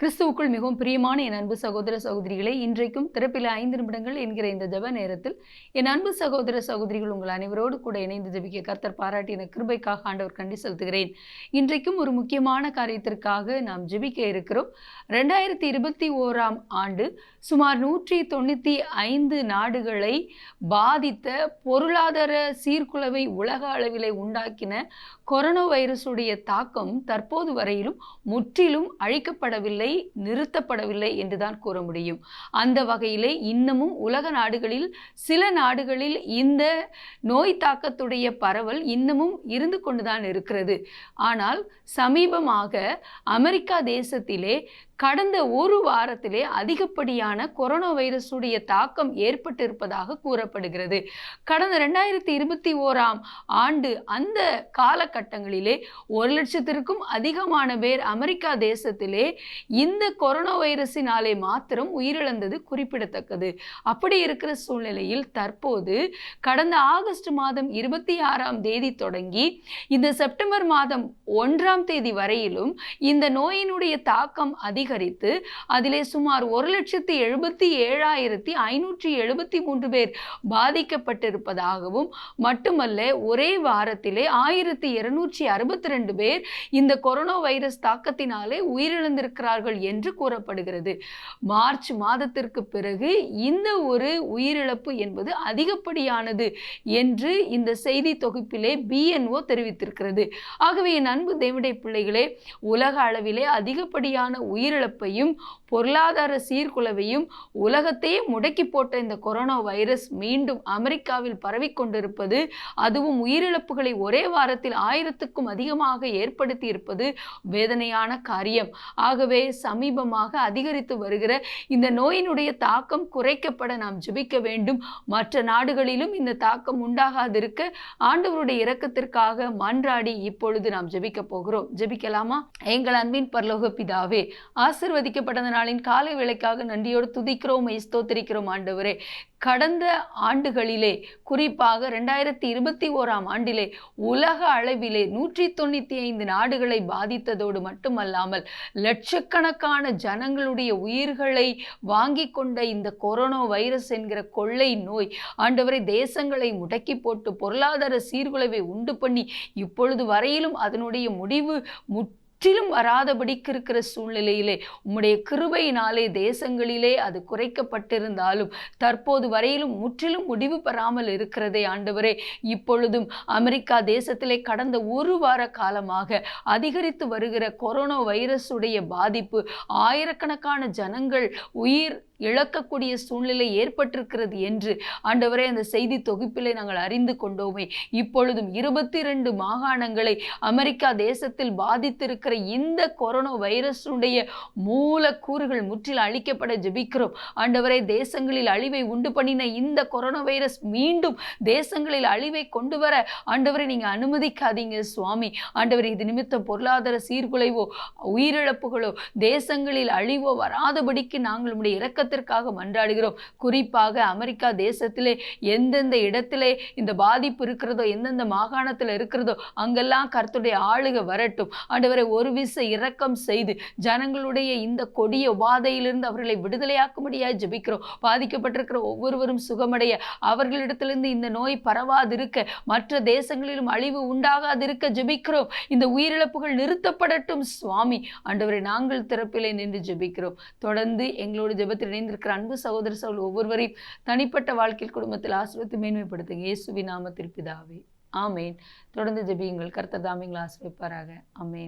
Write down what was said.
கிறிஸ்துவுக்குள் மிகவும் பிரியமான என் அன்பு சகோதர சகோதரிகளை இன்றைக்கும் திறப்பில் ஐந்து நிமிடங்கள் என்கிற இந்த ஜப நேரத்தில் என் அன்பு சகோதர சகோதரிகள் உங்கள் அனைவரோடு கூட இணைந்து ஜபிக்க கர்த்தர் பாராட்டின கிருபைக்காக ஆண்டவர் கண்டி செலுத்துகிறேன். இன்றைக்கும் ஒரு முக்கியமான காரியத்திற்காக நாம் ஜபிக்க இருக்கிறோம். ரெண்டாயிரத்தி இருபத்தி ஓராம் ஆண்டு சுமார் நூற்றி தொண்ணூற்றி ஐந்து நாடுகளை பாதித்த பொருளாதார சீர்குலைவை உலக அளவிலே உண்டாக்கின கொரோனா வைரஸுடைய தாக்கம் தற்போது வரையிலும் முற்றிலும் அழிக்கப்படவில்லை. நிறுத்தப்படவில்லை என்றுதான் கூற முடியும். அந்த வகையிலே இன்னமும் உலக நாடுகளில் சில நாடுகளில் இந்த நோய் தாக்கத்துடைய பரவல் இன்னமும் இருந்து கொண்டுதான் இருக்கிறது. ஆனால் சமீபமாக அமெரிக்கா தேசத்திலே கடந்த ஒரு வாரத்திலே அதிகப்படியான கொரோனா வைரஸுடைய தாக்கம் ஏற்பட்டிருப்பதாக கூறப்படுகிறது. கடந்த ரெண்டாயிரத்தி இருபத்தி ஓராம் ஆண்டு அந்த காலகட்டங்களிலே ஒரு லட்சத்திற்கும் அதிகமான பேர் அமெரிக்கா தேசத்திலே இந்த கொரோனா வைரஸினாலே மாத்திரம் உயிரிழந்தது குறிப்பிடத்தக்கது. அப்படி இருக்கிற சூழ்நிலையில் தற்போது கடந்த ஆகஸ்ட் மாதம் இருபத்தி ஆறாம் தேதி தொடங்கி இந்த செப்டம்பர் மாதம் ஒன்றாம் தேதி வரையிலும் இந்த நோயினுடைய தாக்கம் அதிக அதிகரித்து அதிலே சுமார் ஒரு லட்சத்தி எழுபத்தி ஏழாயிரத்தி ஐநூற்றி எழுபத்தி மூன்று பேர் பாதிக்கப்பட்டிருப்பதாகவும் மட்டுமல்ல ஒரே வாரத்திலே ஆயிரத்தி இருநூற்றி அறுபத்தி ரெண்டு பேர் இந்த கொரோனா வைரஸ் தாக்கத்தினாலே உயிரிழந்திருக்கிறார்கள் என்று கூறப்படுகிறது. மார்ச் மாதத்திற்கு பிறகு இந்த ஒரு உயிரிழப்பு என்பது அதிகப்படியானது என்று இந்த செய்தி தொகுப்பிலே பிஎன்ஓ தெரிவித்திருக்கிறது. ஆகவே என் அன்பு தேவிடை பிள்ளைகளே உலக அளவிலே அதிகப்படியான உயிரிழப்பையும் பொருளாதார சீர்குலைவையும் உலகத்தையே முடக்கி போட்ட இந்த கொரோனா வைரஸ் மீண்டும் அமெரிக்காவில் பரவிக்கொண்டிருப்பது அதுவும் உயிரிழப்புகளை ஒரே வாரத்தில் ஆயிரத்துக்கும் அதிகமாக ஏற்படுத்தி இருப்பது வேதனையான காரியம். ஆகவே சமீபமாக அதிகரித்து வருகிற இந்த நோயினுடைய தாக்கம் குறைக்கப்பட நாம் ஜெபிக்க வேண்டும். மற்ற நாடுகளிலும் இந்த தாக்கம் உண்டாகாதிருக்க ஆண்டவருடைய இரக்கத்திற்காக மன்றாடி இப்பொழுது நாம் ஜெபிக்க போகிறோம். ஜெபிக்கலாமா? எங்கள் அன்பின் பரலோக பிதாவே ஆசிர்வதிக்கப்பட்ட நாளின் காலை வேளைக்காக நன்றியோடு துதிக்கிறோம் ஸ்தோத்திரிக்கிறோம் ஆண்டவரே. கடந்த ஆண்டுகளிலே குறிப்பாக ரெண்டாயிரத்தி இருபத்தி ஓராம் ஆண்டிலே உலக அளவிலே நூற்றி தொண்ணூற்றி ஐந்து நாடுகளை பாதித்ததோடு மட்டுமல்லாமல் லட்சக்கணக்கான ஜனங்களுடைய உயிர்களை வாங்கி கொண்ட இந்த கொரோனா வைரஸ் என்கிற கொள்ளை நோய் ஆண்டவரை தேசங்களை முடக்கி போட்டு பொருளாதார சீர்குலைவை உண்டு பண்ணி இப்பொழுது வரையிலும் அதனுடைய முடிவு முட் முற்றிலும் வராதபடிக்கு இருக்கிற சூழ்நிலையிலே உம்முடைய கிருபையினாலே தேசங்களிலே அது குறைக்கப்பட்டிருந்தாலும் தற்போது வரையிலும் முற்றிலும் முடிவு பெறாமல் இருக்கிறதே ஆண்டவரே இப்பொழுதும் அமெரிக்கா தேசத்திலே கடந்த ஒரு வார காலமாக அதிகரித்து வருகிற கொரோனா வைரஸுடைய பாதிப்பு ஆயிரக்கணக்கான ஜனங்கள் உயிர் இழக்கக்கூடிய சூழ்நிலை ஏற்பட்டிருக்கிறது என்று ஆண்டவரே அந்த செய்தி தொகுப்பிலே நாங்கள் அறிந்து கொண்டோமே. இப்பொழுதும் இருபத்தி ரெண்டு மாகாணங்களை அமெரிக்கா தேசத்தில் பாதித்திருக்கிற இந்த கொரோனா வைரஸுடைய மூலக்கூறுகள் முற்றிலும் அழிக்கப்பட ஜெபிக்கிறோம். ஆண்டவரே தேசங்களில் அழிவை உண்டு பண்ணின இந்த கொரோனா வைரஸ் மீண்டும் தேசங்களில் அழிவை கொண்டு வர ஆண்டவரை நீங்கள் அனுமதிக்காதீங்க சுவாமி. ஆண்டவர் இது நிமித்தம் பொருளாதார சீர்குலைவோ உயிரிழப்புகளோ தேசங்களில் அழிவோ வராதபடிக்கு நாங்கள் உடைய உலகத்திற்காக மன்றாடுகிறோம். குறிப்பாக அமெரிக்கா தேசத்திலே எந்தெந்த இடத்திலே இந்த பாதிப்பு இருக்கிறதோ எந்தெந்த மாகாணத்தில் இருக்கிறதோ அங்கெல்லாம் கர்த்துடைய ஆளுக வரட்டும். ஆண்டவரை ஒரு விச இரக்கம் செய்து ஜனங்களுடைய இந்த கொடிய உபாதையிலிருந்து அவர்களை விடுதலையாக்கும்படியாக ஜபிக்கிறோம். பாதிக்கப்பட்டிருக்கிற ஒவ்வொருவரும் சுகமடைய. அவர்களிடத்திலிருந்து இந்த நோய் பரவாதிருக்க மற்ற தேசங்களிலும் அழிவு உண்டாகாதிருக்க ஜபிக்கிறோம். இந்த உயிரிழப்புகள் நிறுத்தப்படட்டும் சுவாமி. ஆண்டவரை நாங்கள் திறப்பிலே நின்று ஜபிக்கிறோம். தொடர்ந்து எங்களோட ஜெபத்தில் இணைந்திருக்கிற அன்பு சகோதர சகோதர ஒவ்வொருவரையும் தனிப்பட்ட வாழ்க்கையில் குடும்பத்தில் ஆசிரியத்தை மேன்மைப்படுத்துங்க. இயேசுவி நாம திருப்பிதாவே ஆமேன். தொடர்ந்து ஜெபியுங்கள். கர்த்தர் தாமிங்களை ஆசிரியப்பாராக ஆமேன்.